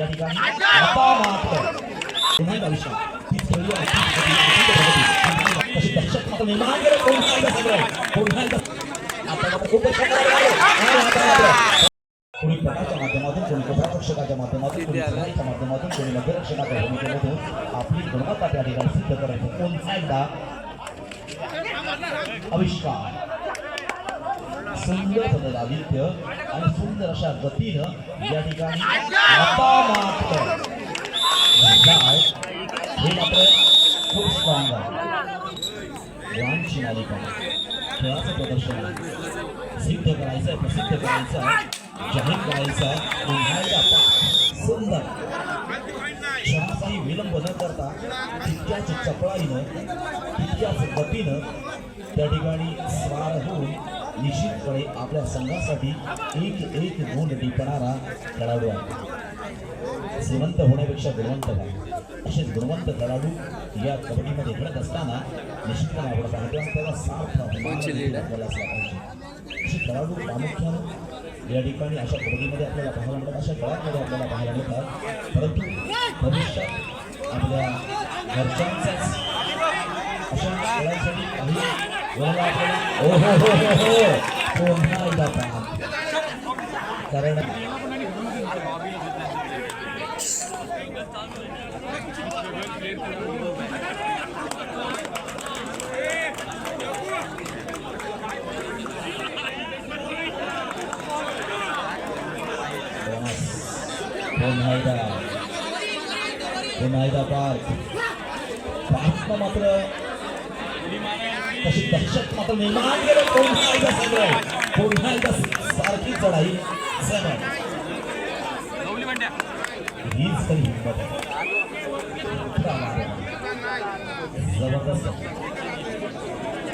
या ठिकाणी आता मात्र पुन्हा एकदा विश्राम. तीच खेळली आहे, तीच गती, तीच प्रगती. कशी दहशत मात्र निर्माण केलं पुन्हा एकदा सगळं. पुन्हा एकदा आता मात्र खूपच प्रकार आले. आणि आता मात्र कोणी प्रकारच्या माध्यमातून कोणी कपरापक्षकाच्या माध्यमातून कोणी सलाईच्या माध्यमातून कोणी मध्यरक्षणाच्या भूमिकेमधून आपली गुणवत्ता त्या ठिकाणी सिद्ध करायचं पुन्हा एकदा आविष्कार सुंदर आदित्य आणि सुंदर अशा गतीनं या ठिकाणी हे मात्र खूप स्ट्रॉंग आहे. वांची मालिका खेळाचं प्रदर्शन सिद्ध करायचं प्रसिद्ध करायचं जाहीर करायचं पुन्हा सुंदर. क्षणाचाही विलंब न करता तितक्याच चपळाईनं तितक्याच गतीनं त्या ठिकाणी स्वार होऊन निश्चितपणे आपल्या संघासाठी एक एक गुण टिपणारा खेळाडू आहे. श्रीमंत होण्यापेक्षा गुणवंत व्हा. असेच गुणवंत खेळाडू या कबड्डीमध्ये घडत असताना निश्चितपणे आपण पाहतो आणि त्याला सार्थ आपल्याला असला पाहिजे असे खेळाडू प्रामुख्यानं या ठिकाणी अशा कबड्डीमध्ये आपल्याला पाहायला मिळतात अशा खेळांमध्ये आपल्याला पाहायला मिळतात. परंतु भविष्यात आपल्या घरच्यांचाच अशा खेळांसाठी काही वेळेला आपल्याला ओ हो हो हो हो पुन्हा एकदा पहा कारण पुन्हा एकदा पुन्हा एकदा पार्क पार्कनं मात्र तशी दहशत मात्र निर्माण केलं पुन्हा एकदा सगळं पुन्हा एकदा सारखी चढाई सगळं हीच तरी हिंमत आहे. जबरदस्त.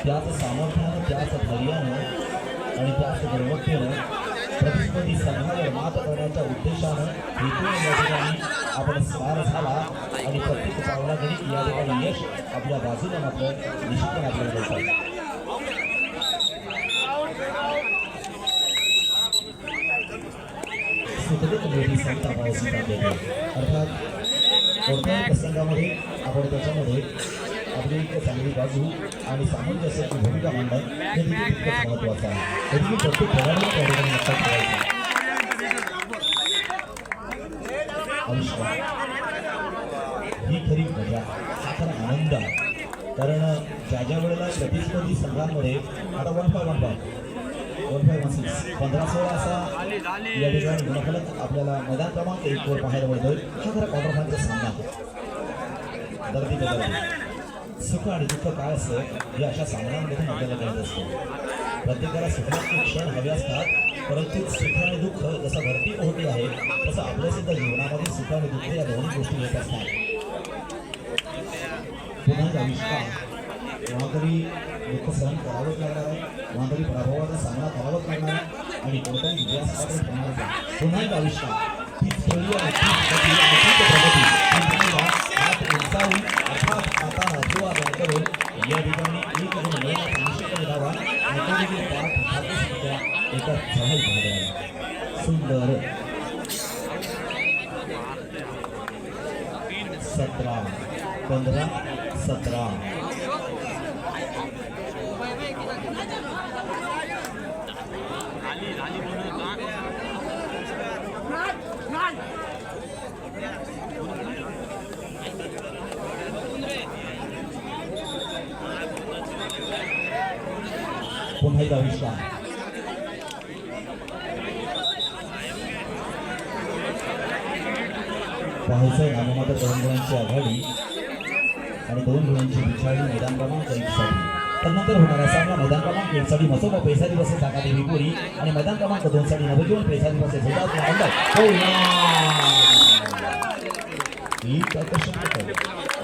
त्याच सामर्थ्यानं त्याच धैर्यानं आणि त्याच गुणवत्तेनं प्रतिस्पर्धी संघावर मात करण्याच्या उद्देशानं हेतून या ठिकाणी आपण सार झाला आणि प्रत्येक पावला पावलागणिक या ठिकाणी यश आपल्या बाजूला मात्र निश्चित आपल्याला मिळतात सुखदेव मोठी संत आपल्याला स्वीकारले अर्थात कोणत्याही प्रसंगामध्ये आपण त्याच्यामध्ये आपली एक चांगली बाजू आणि सामंजस्याची भूमिका मांडणं हे देखील तितकंच महत्त्वाचं आहे. तरीही प्रत्येक खेळाडू त्या लक्षात ठेवायचं ही खरी मजा हा खरा आनंद आहे. कारण ज्या ज्या वेळेला प्रतिस्पर्धी संघांमध्ये आता one five one five one five one six पंधरा सोळा असा या ठिकाणी गुणफलक आपल्याला मैदान क्रमांक एक वर पाहायला मिळतोय. हा खरा क्वार्टर फायनलचा सामना. आहे. सुख आणि दुःख काय असतं? हे अशा सामन्यांमधून आपल्याला कळत असतं. प्रत्येकाला सुखाचे क्षण हवे असतात परंतु सुख आणि दुःख जसं भरती होती आहे तसं आपल्या सुद्धा जीवनामध्ये सुख आणि दुःख या दोन्ही गोष्टी येत असतात. पुन्हा एकदा आविष्कार. वाहतरी दुःख सहन करावंच लागणार आहे वाहतरी प्रभावाचा सामना करावाच लागणार आहे आणि कोणत्याही विजयासाठी होणार नाही पुन्हा एक आविष्कार. तीच खेळी आहे तीच गती आणि तीच प्रगती पुन्हा एकदा हात उंचावून अर्थात हाताला किंवा करून या ठिकाणी एक गुण मिळवण्याचा निश्चितपणे धावा आणि तो देखील पाठ हातसुद्धा एका चढाई भागाला सुंदर सतरा पंधरा सतरा पुन्हा आविष्कार नाममात्र दोन गुणांची आघाडी आणि दोन गुणांची पिछाडी मैदान क्रमांक एकसाठी तदनंतर होणारा सामना. मैदान क्रमांक एक मसोबा पैसा दिवस टाका देवी पुरी. आणि मैदान क्रमांक दोन साठी नवजीवन पैसा दिवस एक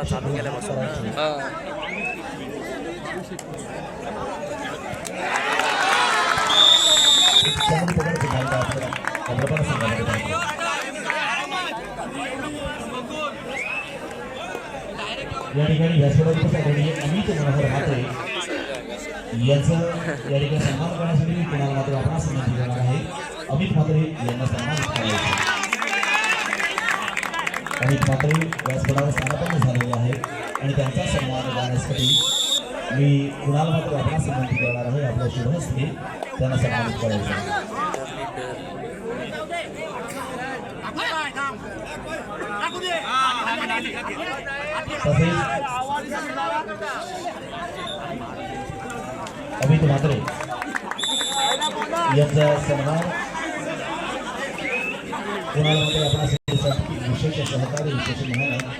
आता चालू केल्यापासून करायचं. या ठिकाणी व्यासपीठावर अमित मनोहर म्हात्रे यांचं या ठिकाणी सन्मान करण्यासाठी कुणाल कुणाला मात्र आपणास विनंती करणार आहे. अमित म्हात्रे यांना सन्मान करायचे अमित म्हात्रे व्यासपीठावर स्थानापन्न झाले. आणि त्यांचा सन्मान करण्यासाठी मी कुणाला मात्र आपला विनंती करणार आहे आपल्या शुभहस्ते त्यांना सन्मानित करायचं तसेच अमित म्हात्रे यांचा सन्मान कोणाला मात्र आपणास विशेष सहकार्य विशेष मेहनत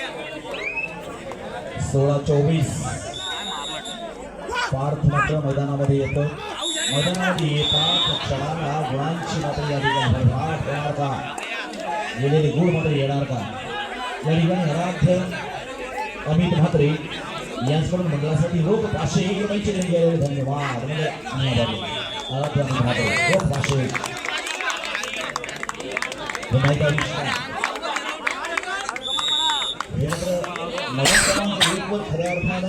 सोळा चोवीस. पार्थ मात्र मैदानामध्ये येतो. मैदानामध्ये येतात क्षणाला गुणांची मात्र या ठिकाणी का गेलेले गुण मात्र येणार का या ठिकाणी आराध्य अमित म्हात्रे यांच्याकडून मंडळासाठी रोख पाचशे एक रुपयाचे देणगी आहे. धन्यवाद. म्हणजे धन्यवाद. आराध्य अमित म्हात्रे. पाचशे एक. पुन्हा एकदा नवीन क्रमांक. एकवर खऱ्या अर्थानं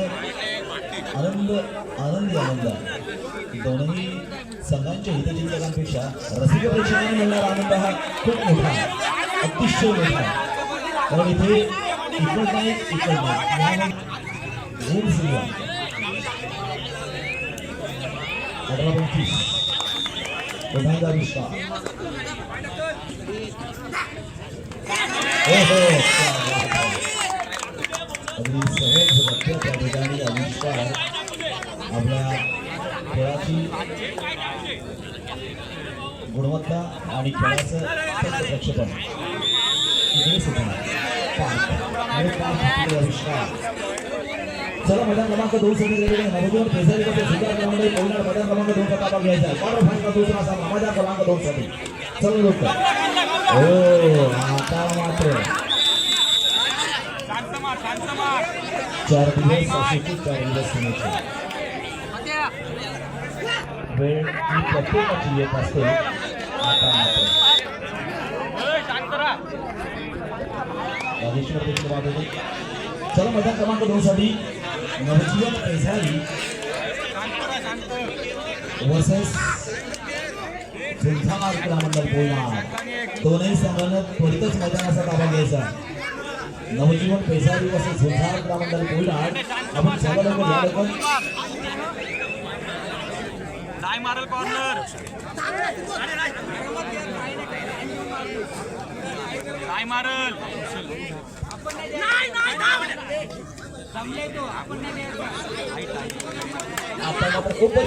आनंद आनंदी आनंद दोनही संघांच्या हितचिंतकांपेक्षा रसिक प्रेक्षकांना मिळणारा आनंद हा खूप मोठा अतिशय मोठा कारण इथे इकडं नाही इकडं नाही यामुळे सुरू आहे अठरा पंचवीस पुन्हा विश्वास हो हो क्या अगदी सहज वाक्य त्या ठिकाणी आविष्कार आपल्या खेळाची गुणवत्ता आणि खेळाचं थेट प्रक्षेपण चला मैदान क्रमांक दोन साठी नवजीवन पेसरी मध्ये सुंदर क्रमांक एक मैदान क्रमांक दोन चा ताबा घ्यायचा आहे. क्वार्टर फायनल दुसरा असा मैदान क्रमांक दोन साठी. चला लोक हो आता मात्र चार दिवस वेळ ही प्रत्येकाची येत असते चल मजा राजेश्वर देखील चला मैदान क्रमांक दोन साठी नवजीवन पेसारी वर्सेस झुलझार बोलणार दोनही संघानं त्वरितच मैदानाचा ताबा घ्यायचा नवजीवन पेसारी वर्सेस झुलझार क्रीडामंडळ बोलणार आपण काय मारल कॉर्नर काय मारल। खूप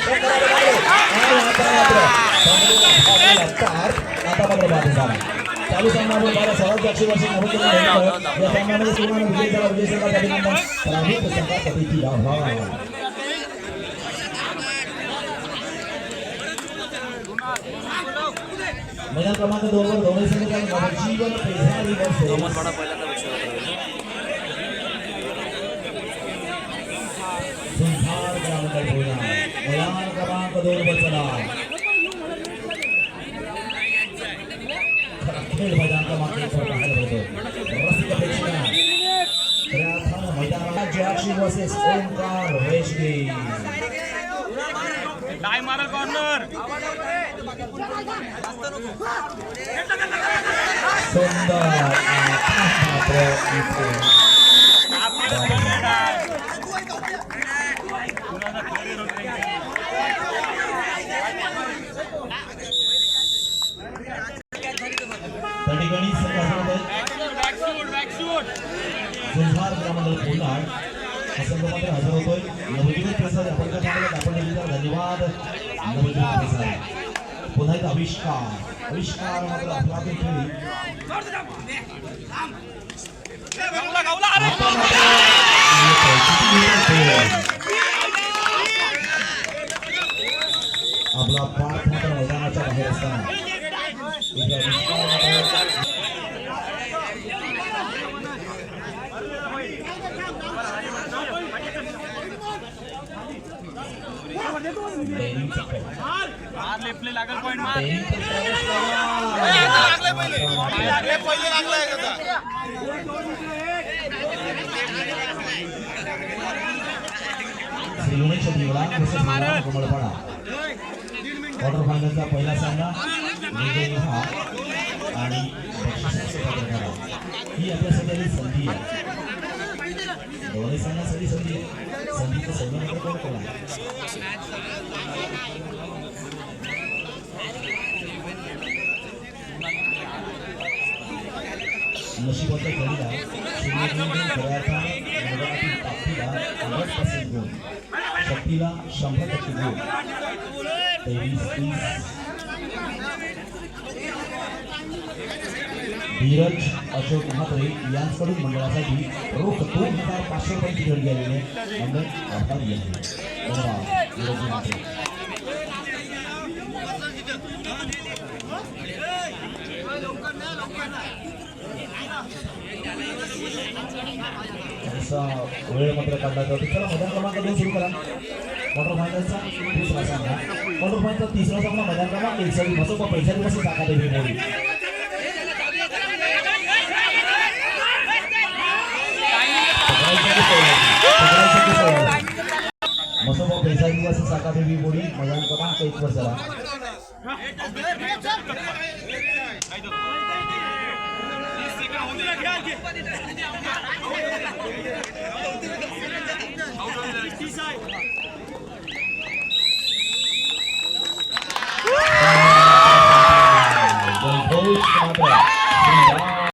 आता मात्र बाद झाला चालू सामन्यावर बारा सर्वात जास्ती वर्षी नवजीवन पेसारी या सामन्यामध्ये सुमारे विजय झाला विजय संघाचा अभिनंदन संघासाठी आभार क्रमांक दोन वर दोन्ही मैदान क्रमांक दोन वर चला खरा खेळ मैदान क्रमांक एक वर पाहायला मिळतो रसिक प्रेक्षकांना खऱ्या अर्थानं मैदानाला जयाक्षी वर्सेस ओंकार रेशगे काय मारल कॉर्नर सुंदर हा मात्र हजर होतोय नवजीवन प्रसाद आपण धन्यवाद. नवजीवन प्रसाद पुन्हा एक आविष्कार. आविष्कार मात्र आपला तो खेळी आपला पाठ मात्र मैदानाच्या बाहेर असताना. क्वार्टर फायनलचा पहिला. सामना. आणि ही. आपल्यासाठी संधी आहे. दोन्ही संघासाठी संधी आहे. संधीचं कोण कोण नशिबाच्या खेळीला सूर्यकिरण खऱ्या अर्थाने मैदानातील ताकदीला अडीच पर्सेंट गुण शक्तीला शंभर टक्के गुण. तेवीस तीस धीरज अशोक म्हात्रे यांकडून मंडळासाठी रोख दोन हजार पाचशे रुपयांची देणगी आलेली आहे. मंडळ आभारी आहे. धन्यवाद. धीरज म्हात्रे वेळ मात्र काढला जातो चला मैदान क्रमांक दोन सुरू करा क्वार्टर फायनलचा तिसरा सामना क्वार्टर फायनलचा तिसरा सामना मैदान क्रमांक एक साठी बसो पैसा दिवस टाका देवी मोडी मसोबा पैसा दिवस साका देवी बोडी मैदान क्रमांक एक वर चला 我们这边跳起